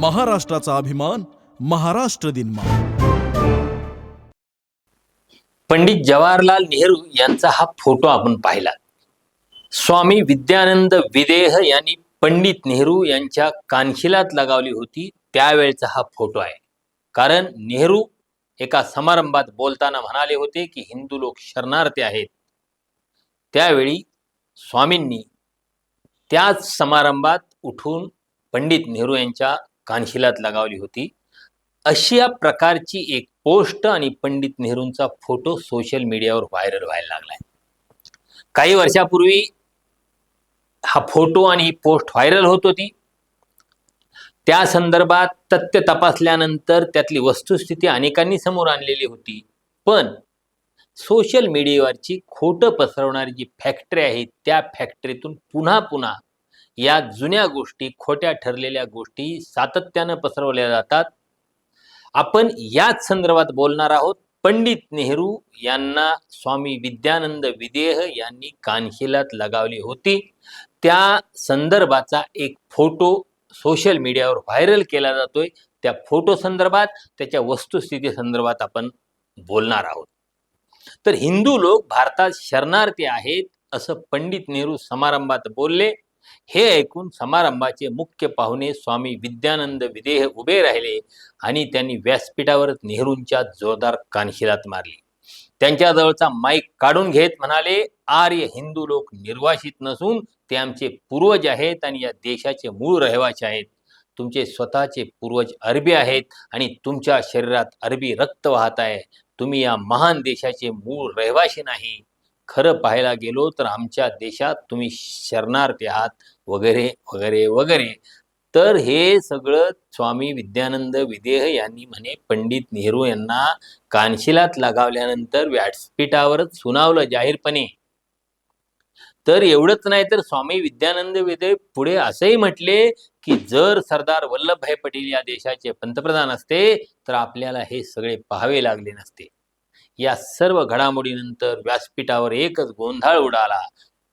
महाराष्ट्राचा अभिमान महाराष्ट्र दिन पंडित जवाहरलाल नेहरू यांचा हा फोटो आपण पाहिला. स्वामी विद्यानंद विदेह यांनी पंडित नेहरू यांच्या कानशिलात लगावली होती त्यावेळचा हा फोटो आहे. कारण नेहरू एका समारंभात बोलताना म्हणाले होते की हिंदू लोक शरणार्थी आहेत. त्यावेळी स्वामींनी त्याच समारंभात उठून पंडित नेहरू यांच्या कानशिलात लगावली होती. अशा प्रकारची एक पोस्ट आणि पंडित नेहरूंचा फोटो सोशल मीडियावर व्हायरल व्हायला लागलाय काही वर्षापूर्वी हा फोटो आणि ही पोस्ट व्हायरल होत होती. त्या संदर्भात तथ्य तपासल्यानंतर त्यातली वस्तुस्थिती अनेकांनी समोर आणलेली होती. पण सोशल मीडियावरची खोटं पसरवणारी जी फॅक्टरी आहे त्या फॅक्टरीतून पुन्हा पुन्हा या जुन्या गोष्टी खोट्या ठरलेल्या गोष्टी सातत्यानं पसरवल्या जातात. आपण याच संदर्भात बोलणार आहोत. पंडित नेहरू यांना स्वामी विद्यानंद विदेह यांनी कानशिलात लगावली होती. त्या संदर्भाचा एक फोटो सोशल मीडियावर व्हायरल केला जातोय. त्या फोटो संदर्भात त्याच्या वस्तुस्थिती संदर्भात आपण बोलणार आहोत. तर हिंदू लोक भारतात शरणार्थी आहेत असं पंडित नेहरू समारंभात बोलले. हे ऐकून समारंभाचे मुख्य पाहुणे स्वामी विद्यानंद विदेह उभे राहिले आणि त्यांनी व्यासपीठावर नेहरूंच्या जोरदार कानशिलात मारली. त्यांच्याजवळचा माईक काढून घेत म्हणाले आर्य हिंदू लोक निर्वासित नसून ते आमचे पूर्वज आहेत आणि या देशाचे मूळ रहिवासी आहेत. तुमचे स्वतःचे पूर्वज अरबी आहेत आणि तुमच्या शरीरात अरबी रक्त वाहत आहे. तुम्ही या महान देशाचे मूळ रहिवासी नाही. खरं पाहायला गेलो तर आमच्या देशात तुम्ही शरणार्थी आहात वगैरे वगैरे वगैरे. तर हे सगळं स्वामी विद्यानंद विदेह यांनी म्हणे पंडित नेहरू यांना कानशिलात लगावल्यानंतर व्यासपीठावरच सुनावलं जाहीरपणे. तर एवढंच नाही तर स्वामी विद्यानंद विदेह पुढे असंही म्हटले की जर सरदार वल्लभभाई पटेल या देशाचे पंतप्रधान असते तर आपल्याला हे सगळे पाहावे लागले नसते. या सर्व घडामोडीनंतर व्यासपीठावर एकच गोंधळ उडाला.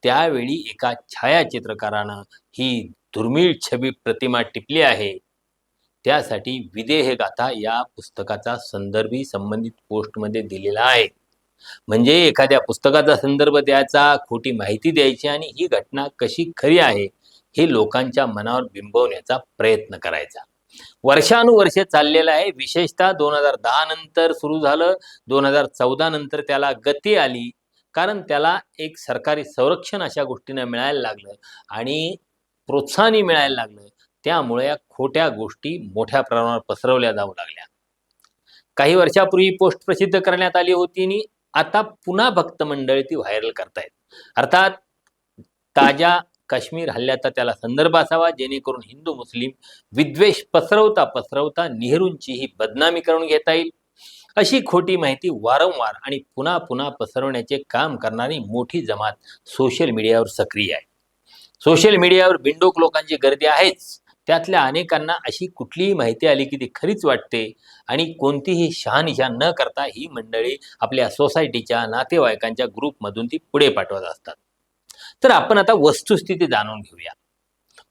त्यावेळी एका छायाचित्रकारानं ही दुर्मिळ छबी प्रतिमा टिपली आहे. त्यासाठी विदेह गाथा या पुस्तकाचा संदर्भी संबंधित पोस्टमध्ये दिलेला आहे. म्हणजे एखाद्या पुस्तकाचा संदर्भ द्यायचा खोटी माहिती द्यायची आणि ही घटना कशी खरी आहे हे लोकांच्या मनावर बिंबवण्याचा प्रयत्न करायचा. वर्षानुवर्षे चाललेलं आहे. विशेषतः दोन हजार दहा नंतर सुरू झालं. दोन हजार चौदा नंतर त्याला गती आली. कारण त्याला एक सरकारी संरक्षण अशा गोष्टींना मिळायला लागलं आणि प्रोत्साहनही मिळायला लागलं. त्यामुळे या खोट्या गोष्टी मोठ्या प्रमाणावर पसरवल्या जाऊ लागल्या. काही वर्षापूर्वी पोस्ट प्रसिद्ध करण्यात आली होती आणि आता पुन्हा भक्त मंडळी ती व्हायरल करतायत. अर्थात ताज्या काश्मीर हल्ल्याचा त्याला संदर्भ असावा जेणेकरून हिंदू मुस्लिम विद्वेष पसरवता पसरवता नेहरूंची ही बदनामी करून घेता येईल. अशी खोटी माहिती वारंवार आणि पुन्हा पुन्हा पसरवण्याचे काम करणारी मोठी जमात सोशल मीडियावर सक्रिय आहे. सोशल मीडियावर बिंडोक लोकांची गर्दी आहेच. त्यातल्या अनेकांना अशी कुठलीही माहिती आली की ती खरीच वाटते आणि कोणतीही शहानिशा न करता ही मंडळी आपल्या सोसायटीच्या नातेवाईकांच्या ग्रुपमधून ती पुढे पाठवत असतात. तर आपण आता वस्तुस्थिती जाणून घेऊया.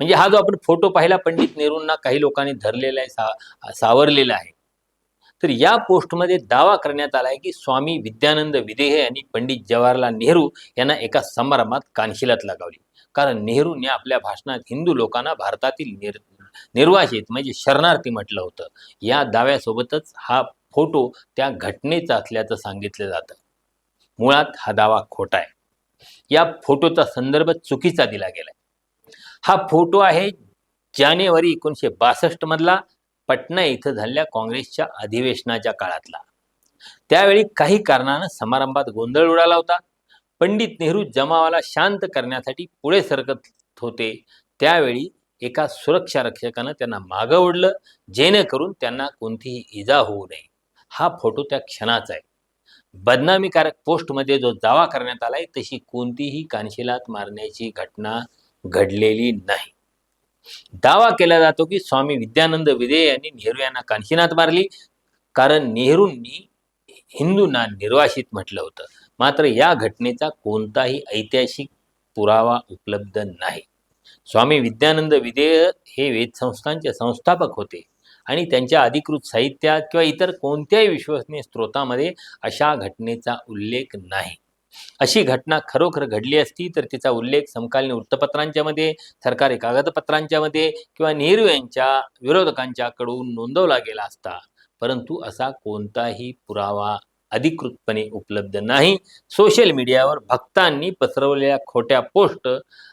म्हणजे हा जो आपण फोटो पाहिला पंडित नेहरूंना काही लोकांनी धरलेला आहे सा सावरलेला आहे. तर या पोस्टमध्ये दावा करण्यात आला आहे की स्वामी विद्यानंद विदेहे यांनी पंडित जवाहरलाल नेहरू यांना एका समारंभात कानशिलात लगावली. कारण नेहरूंनी आपल्या भाषणात हिंदू लोकांना भारतातील निर निर्वासित म्हणजे शरणार्थी म्हटलं होतं. या दाव्यासोबतच हा फोटो त्या घटनेचा असल्याचं सांगितलं जातं. मुळात हा दावा खोटा आहे. या फोटोचा संदर्भ चुकीचा दिला गेलाय. हा फोटो आहे जानेवारी एकोणीसशे बासष्ट मधला पटना इथं झालेल्या काँग्रेसच्या अधिवेशनाच्या काळातला. त्यावेळी काही कारणानं समारंभात गोंधळ उडाला होता. पंडित नेहरू जमावाला शांत करण्यासाठी पुढे सरकत होते. त्यावेळी एका सुरक्षा रक्षकानं त्यांना मागं ओढलं जेणेकरून त्यांना कोणतीही इजा होऊ नये. हा फोटो त्या क्षणाचा आहे. बदनामीकारक पोस्टमध्ये जो दावा करण्यात आलाय तशी कोणतीही कानशिलात मारण्याची घटना घडलेली नाही. दावा केला जातो की स्वामी विद्यानंद विदे यांनी नेहरू यांना कानशिनात मारली कारण नेहरूंनी हिंदूंना निर्वासित म्हटलं होतं. मात्र या घटनेचा कोणताही ऐतिहासिक पुरावा उपलब्ध नाही. स्वामी विद्यानंद विदेय हे वेद संस्थांचे संस्थापक होते. आणि त्यांच्या अधिकृत साहित्यात किंवा इतर कोणत्याही विश्वसनीय स्रोतामध्ये अशा घटनेचा उल्लेख नाही. अशी घटना खरोखर घडली असती तर तिचा उल्लेख समकालीन वृत्तपत्रांच्या मध्ये सरकारी कागदपत्रांच्या मध्ये किंवा नेहरू यांच्या विरोधकांच्याकडून नोंदवला गेला असता. परंतु असा कोणताही पुरावा अधिकृतपणे उपलब्ध नाही. सोशल मीडियावर भक्तांनी पसरवलेल्या खोट्या पोस्ट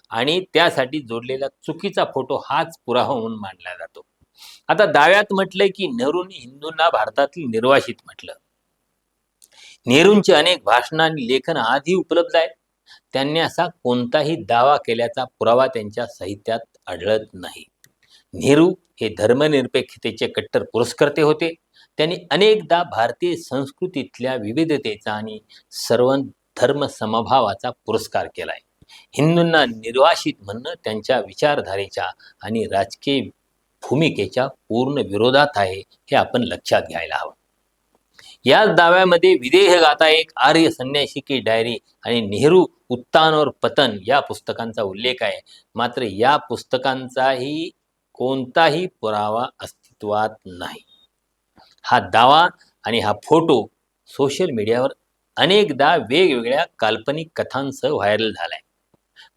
आणि त्यासाठी जोडलेला चुकीचा फोटो हाच पुरावा म्हणून मानला जातो. आता दाव्यात म्हटलंय की नेहरूंनी हिंदूंना भारतातील निर्वासित म्हटलं. नेहरूंची अनेक भाषणं आणि लेखन आधी उपलब्ध आहेत. त्यांनी असा कोणताही दावा केल्याचा पुरावा त्यांच्या साहित्यात आढळत नाही. नेहरू हे धर्मनिरपेक्षतेचे कट्टर पुरस्कर्ते होते. त्यांनी अनेकदा भारतीय संस्कृतीतल्या विविधतेचा आणि सर्व धर्म समभावाचा पुरस्कार केलाय. हिंदूंना निर्वासित म्हणणं त्यांच्या विचारधारेच्या आणि राजकीय भूमिकेच्या पूर्ण विरोधात आहे हे आपण लक्षात घ्यायला हवं. याच दाव्यामध्ये विदेह गाता एक आर्य संन्यासी की डायरी आणि नेहरू उत्तान और पतन या पुस्तकांचा उल्लेख आहे. मात्र या पुस्तकांचाही कोणताही पुरावा अस्तित्वात नाही. हा दावा आणि हा फोटो सोशल मीडियावर अनेकदा वेगवेगळ्या काल्पनिक कथांसह व्हायरल झालाय.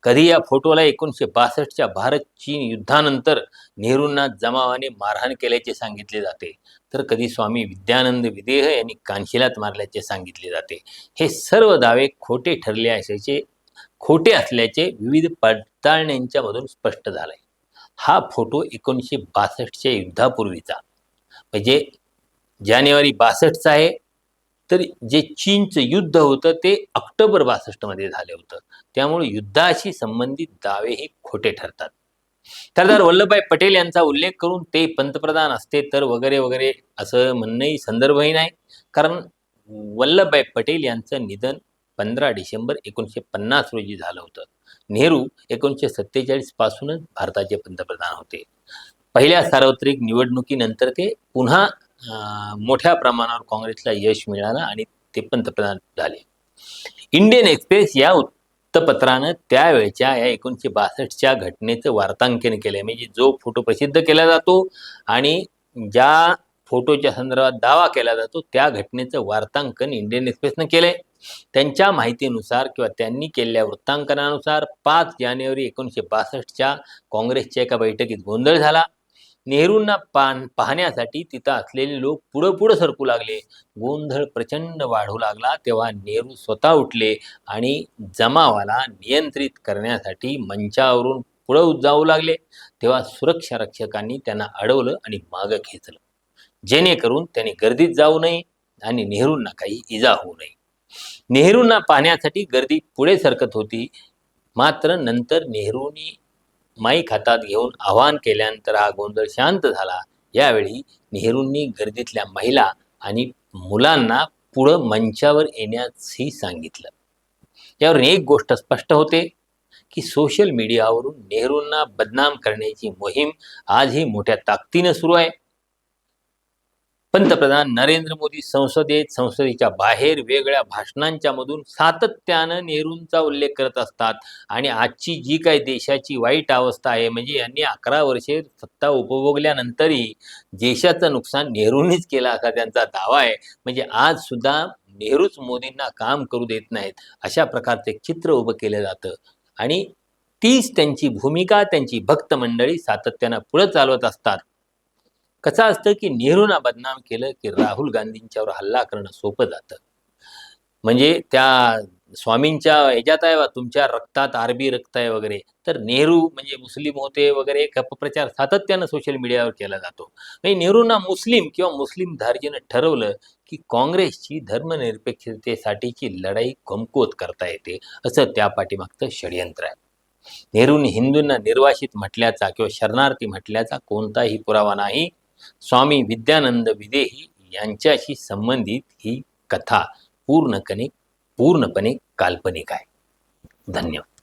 कधी या फोटोला एकोणीसशे बासष्टच्या भारत चीन युद्धानंतर नेहरूंना जमावाने मारहाण केल्याचे सांगितले जाते. तर कधी स्वामी विद्यानंद विदेह यांनी कानशिलात मारल्याचे सांगितले जाते. हे सर्व दावे खोटे ठरले असल्याचे खोटे असल्याचे विविध पडताळण्यांच्यामधून स्पष्ट झालंय. हा फोटो एकोणीसशे बासष्टच्या युद्धापूर्वीचा. म्हणजे जानेवारी बासष्टचा आहे तर जे चीनचं युद्ध होतं ते ऑक्टोबर बासष्टमध्ये झालं होतं. त्यामुळे युद्धाशी संबंधित दावे हे खोटे ठरतात. सरदार वल्लभभाई पटेल यांचा उल्लेख करून ते पंतप्रधान असते तर वगैरे वगैरे असं म्हणणंही संदर्भही नाही. कारण वल्लभभाई पटेल यांचं निधन पंधरा डिसेंबर एकोणीसशे पन्नास रोजी झालं होतं. नेहरू एकोणीसशे सत्तेचाळीस पासूनच भारताचे पंतप्रधान होते. पहिल्या सार्वत्रिक निवडणुकीनंतर ते पुन्हा मोठ्या प्रमाणावर काँग्रेसला यश मिळालं आणि ते पंतप्रधान झाले. इंडियन एक्सप्रेस या वृत्तपत्रानं त्यावेळच्या या एकोणीसशे बासष्टच्या घटनेचं वार्तांकन केलंय. म्हणजे जो फोटो प्रसिद्ध केला जातो आणि ज्या फोटोच्या संदर्भात दावा केला जातो त्या घटनेचं वार्तांकन इंडियन एक्सप्रेसनं केलंय. त्यांच्या माहितीनुसार किंवा त्यांनी केलेल्या वृत्तांकनानुसार पाच जानेवारी एकोणीसशे बासष्टच्या काँग्रेसच्या एका बैठकीत गोंधळ झाला. नेहरूंना पान पाहण्यासाठी तिथं असलेले लोक पुढं पुढं सरकू लागले. गोंधळ प्रचंड वाढू लागला तेव्हा नेहरू स्वतः उठले आणि जमावाला नियंत्रित करण्यासाठी मंचावरून पुढं जाऊ लागले. तेव्हा सुरक्षा रक्षकांनी त्यांना अडवलं आणि मागं खेचलं जेणेकरून त्यांनी गर्दीत जाऊ नये आणि नेहरूंना काही इजा होऊ नये. नेहरूंना पाहण्यासाठी गर्दी पुढे सरकत होती. मात्र नंतर नेहरूंनी माईक हातात घेऊन आवाहन केल्यानंतर हा गोंधळ शांत झाला. यावेळी नेहरूंनी गर्दीतल्या महिला आणि मुलांना पुढं मंचावर येण्यासही सांगितलं. यावरून एक गोष्ट स्पष्ट होते की सोशल मीडियावरून नेहरूंना बदनाम करण्याची मोहीम आजही मोठ्या ताकदीनं सुरू आहे. पंतप्रधान नरेंद्र मोदी संसदेत संसदेच्या बाहेर वेगळ्या भाषणांच्या मधून सातत्यानं नेहरूंचा उल्लेख करत असतात. आणि आजची जी काही देशाची वाईट अवस्था आहे म्हणजे यांनी अकरा वर्षे सत्ता उपभोगल्यानंतरही देशाचं नुकसान नेहरूंनीच केलं असा त्यांचा दावा आहे. म्हणजे आज सुद्धा नेहरूच मोदींना काम करू देत नाहीत अशा प्रकारचे चित्र उभं केलं जातं. आणि तीच त्यांची भूमिका त्यांची भक्त मंडळी सातत्यानं पुढे चालवत असतात. कसं असतं की नेहरूंना बदनाम केलं की राहुल गांधींच्यावर हल्ला करणं सोपं जातं. म्हणजे त्या स्वामींच्या ह्याच्यात आहे बा तुमच्या रक्तात आरबी रक्त आहे वगैरे. तर नेहरू म्हणजे मुस्लिम होते वगैरे अपप्रचार सातत्यानं सोशल मीडियावर केला जातो. म्हणजे नेहरूंना मुस्लिम किंवा मुस्लिम धार्जीनं ठरवलं की काँग्रेसची धर्मनिरपेक्षतेसाठीची लढाई कमकुवत करता येते असं त्या पाठीमागचं षडयंत्र आहे. नेहरूंनी हिंदूंना निर्वासित म्हटल्याचा किंवा शरणार्थी म्हटल्याचा कोणताही पुरावा नाही. स्वामी विद्यानंद विदेही यांच्याशी संबंधित ही कथा पूर्णपणे पूर्णपणे काल्पनिक आहे. धन्यवाद.